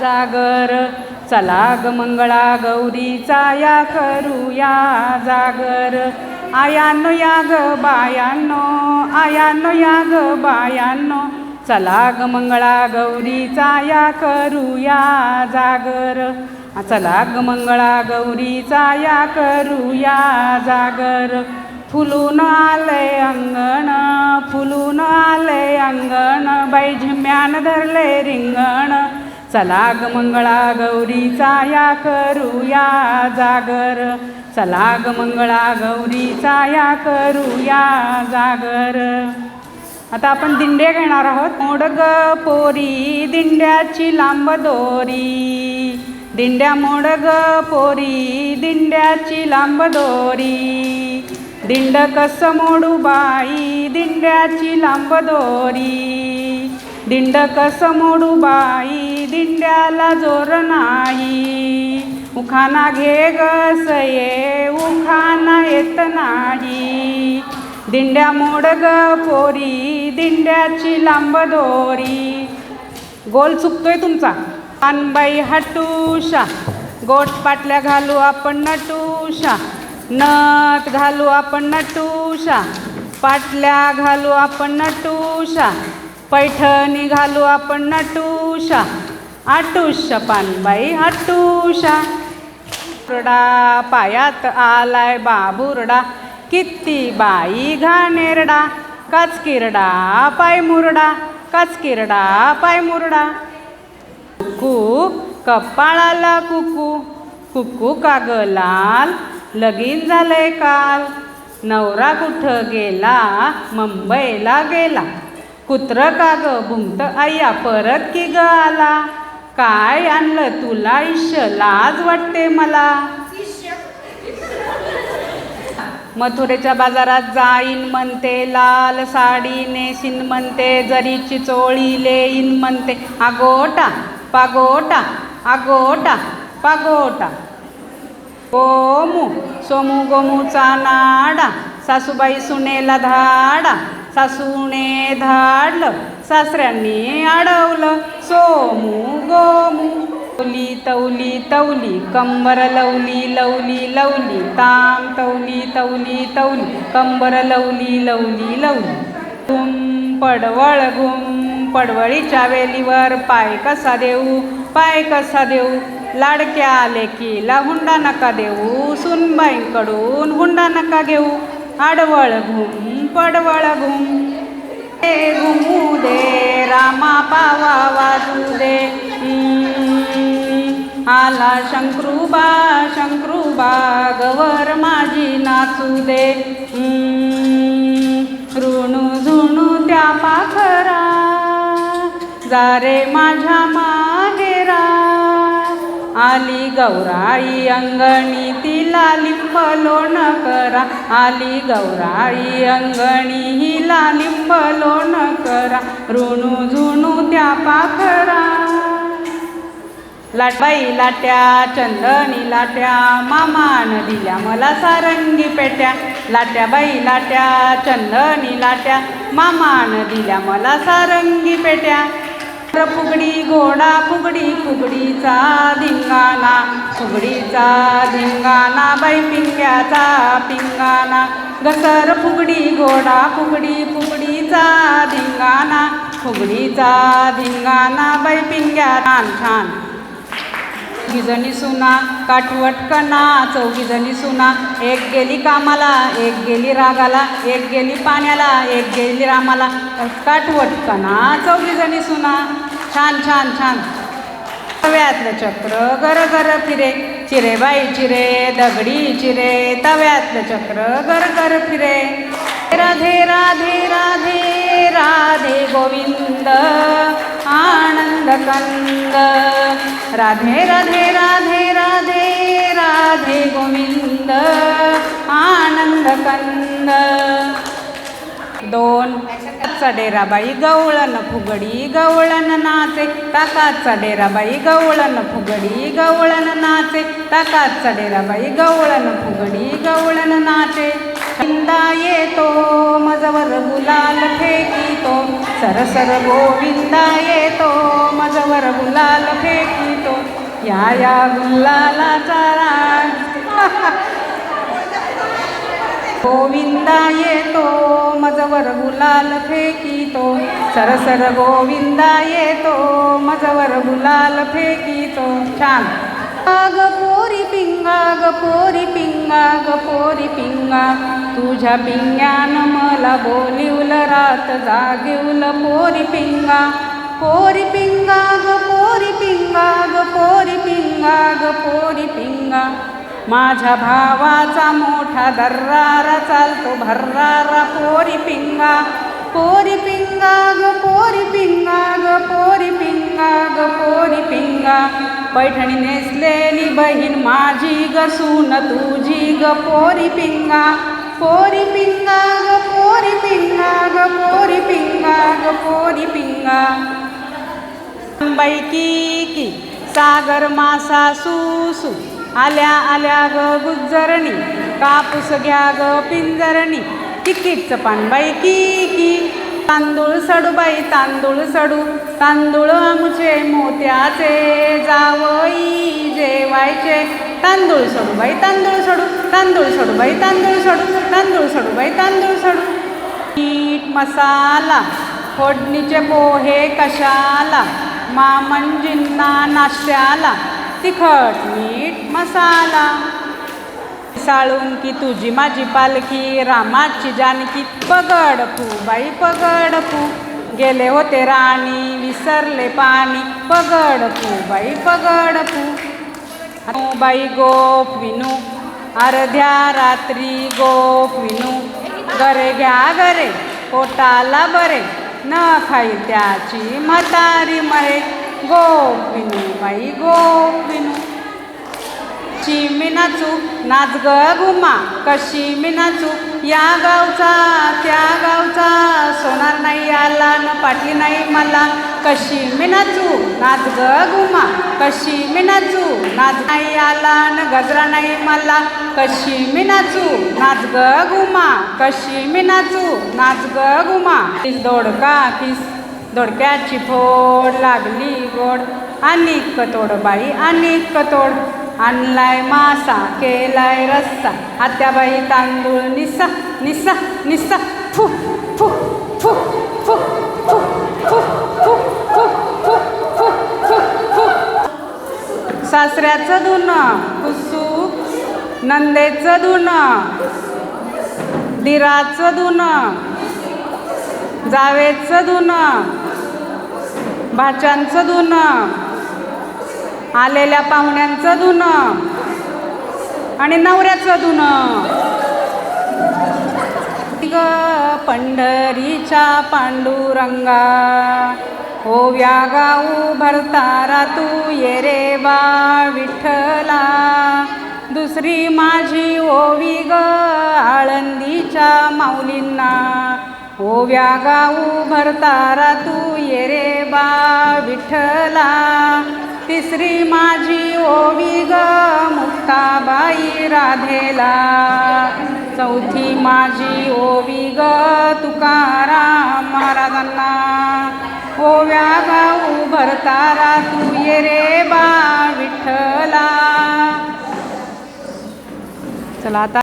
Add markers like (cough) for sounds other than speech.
जागर चला ग मंगळा गौरीचा या करूया जागर. आयानो या ग बायानो आयानो या ग बायानो चला ग मंगळा गौरीचा या करूया जागर. चला ग मंगळा गौरीचा या करूया जागर. फुलून आले अंगण फुलून आले अंगण बाई झिम्यान धरले रिंगण चला ग मंगळा गौरीचा या करूया जागर. चला ग मंगळा गौरीचा या करूया जागर. आता आपण दिंड्या घेणार आहोत. मोडग पोरी दिंड्याची लांब दोरी. दिंड्या मोडग पोरी दिंड्याची लांब दोरी. दिंड कस मोडू बाई दिंड्याची लांब दोरी. दिंड कस मोडू बाई दिंड्याला जोर नाही. उखाना घे गसये उखाना येत नाही. दिंड्या मोडग पोरी दिंड्याची लांब दोरी. गोल चुकतोय तुमचा. अनबाई हटूशा. गोट पाटल्या घालू आपण नटूशा. नथ घालू आपण नटूशा. पाटल्या घालू आपण नटूशा. पैठणी घालू आपण नटूषा आटूशा पानबाई आटूशा. रडा पायात आलाय बाबुरडा. किती बाई घाणेरडा. काचकिरडा पाय मुरडा काचकिरडा पाय मुरडा कुकू कपाळाला कुकू. कुकू काग लाल लगीन झालंय काल. नवरा कुठं गेला? मुंबईला गेला. कुत्र काग भुंगत अय्या परत की ग आला काय आणलं तुला इश्य लाज वाटते मला. मथुरेच्या बाजारात जाईन म्हणते लाल साडी नेसीन म्हणते जरीची चोळी लेईन म्हणते. आगोटा पागोटा आगोटा पागोटा. गोमू सोमू गोमूचा नाडा सासूबाई सुनेला धाडा. सासूने धाडलं सासऱ्यांनी अडवलं. सोमू गोमू तवली तवली तवली कंबर लवली लवली लवली ताम तवली तवली तवली कंबर लवली लवली लवली. घुम पडवळ घुम पडवळीच्या वेलीवर पाय कसा देऊ पाय कसा देऊ? लाडक्या लेकीला हुंडा नका देऊ सुनबाईंकडून हुंडा नका घेऊ. आडवळ घुम पडवळ घुम. हे घुमू दे रामा पावा वाजू दे. आला शंकरूबा शंकरूबा गवर माझी नाचू दे. ऋणू झुणू त्या पाखरा. जारे माझ्या मा आली गौराई अंगणी तिला लिंब लोण करा आली गौराई अंगणी हिला लिंब लोण करा ऋणू झुणू त्या पाखरा. लाटबाई लाट्या चंदनी लाट्या मामान दिल्या मला सारंगी पेट्या. लाट्या बाई लाट्या चंदनी लाट्या मामान दिल्या मला सारंगी पेट्या. फुगडी घोडा फुगडी फुगडीचा धिंगाणा. फुगडीचा धिंगाणा बाई पिंग्याचा पिंगाणा. घसर फुगडी घोडा फुगडी फुगडीचा धिंगाणा. फुगडीचा धिंगाणा बाई पिंग्या छान छान. चौघीजणी सुना काठवटकना चौघीजणी सुना. एक गेली कामाला एक गेली रागाला एक गेली पाण्याला एक गेली रामाला. काठवटकना चौघीजणी सुना. छान छान छान. तव्यातलं चक्र गर गर फिरे. चिरेबाई चिरे दगडी चिरे. तव्यातलं चक्र गर गर फिरे. राधे राधे राधे राधे गोविंद. आनंद कंद राधे राधे राधे राधे राधे गोविंद। आनंद कंद दोन ताकाचा डेराबाई गवळण फुगडी गवळण नाचे ताकाचा डेराबाई गवळण फुगडी गवळण नाचे ताकाचा डेराबाई गवळण फुगडी गवळण नाचे। छंदा येतो मजवर गुलाल फेकितो सरसर गोविंदा येतो। मजवर गुलाल फेकितो. या या गुलालाचा राग. (laughs) गोविंदा येतो मजवर गुलाल फेकितो. सरसर गोविंदा येतो मजवर गुलाल फेकितो. छान. ग पोरी पिंगा ग पोरी पिंगा ग पोरी पिंगा. तुझ्या पिंग्यान मला बोलिवल रात जागिवल पोरी पिंगा. पोरी पिंगा ग पोरी पिंगा ग पोरी पिंगा. ग पोरी पिंगा माझ्या भावाचा मोठा दर्रारा चालतो भर्रारा पोरी पिंगा. पोरी पिंगा ग पोरी पिंगा ग पोरी पिंगा. ग पोरी पिंगा पैठणी नेसलेली बहीण माझी ग सून तुझी ग पोरी पिंगा. पोरी पिंगा ग पोरी पिंगा ग पोरी पिंगा ग पोरी पिंगा. बैकी की सागर मासा सुसू. आल्या आल्या ग गुज्जरणी. कापूस घ्या ग पिंजरणी. तिकीटचं पानबाई की की तांदूळ सडू बाई तांदूळ सडू. तांदूळ आमचे मोत्याचे जावई जेवायचे. तांदूळ सडू बाई तांदूळ सडू. तांदूळ सडू बाई तांदूळ सडू. तांदूळ सडू बाई तांदूळ सडू. मीठ मसाला. फोडणीचे पोहे कशाला? मामंजींना नाश्त्याला तिखट मीठ मसाला. साळून की तुझी माझी पालखी रामाची जानकी. पगड फू बाई पगड फू. गेले होते राणी विसरले पाणी. पगड फू बाई पगड फू. बाई गोप विनू. अर्ध्या रात्री गोप विनू. घरे घ्या घरे पोटाला बरे. न खाई त्याची म्हातारी मरे गोपिनू बाई गोपिनू कशी मी नाचू? नाच ग घुमा कशी मी नाचू? या गावचा त्या गावचा सोनार नाही आला न पाटली नाही मला. कशी मी नाचू? नाच ग घुमा कशी मी नाचू? नाच नाही आला न गजरा नाही मला. कशी मी नाचू? नाच ग घुमा कशी मी नाचू? नाच ग घुमा किस दोडका किस दोडक्याची फोड लागली गोड. आणि कतोड बाई आणि कतोड. आणलाय मासा केलाय रस्सा आत्याबाई तांदूळ निसा निसा निसा फू फू फू फू फू फू फू फू फू फू फू फू सासऱ्याचं धुणं कुसू नंदेचं धुणं दिराचं धुणं जावेचं धुणं भाच्यांचं धुणं आलेल्या पाहुण्यांचं धुणं आणि नवऱ्याचं धुणं. ग पंढरीच्या पांडुरंगा ओव्या गाऊ भरतारा तू ये रे बा विठ्ठला. दुसरी माझी ओवी ग आळंदीच्या माऊलींना. ओव्या गाऊ भरतारा तू ये रे बा विठ्ठला. तिसरी माझी ओवी ग मुक्ताबाई राधेला. चौथी माझी ओवी ग तुकाराम महाराजांना. ओव्या गाऊ भरतारा तू ये रे बा विठ्ठला. चला आता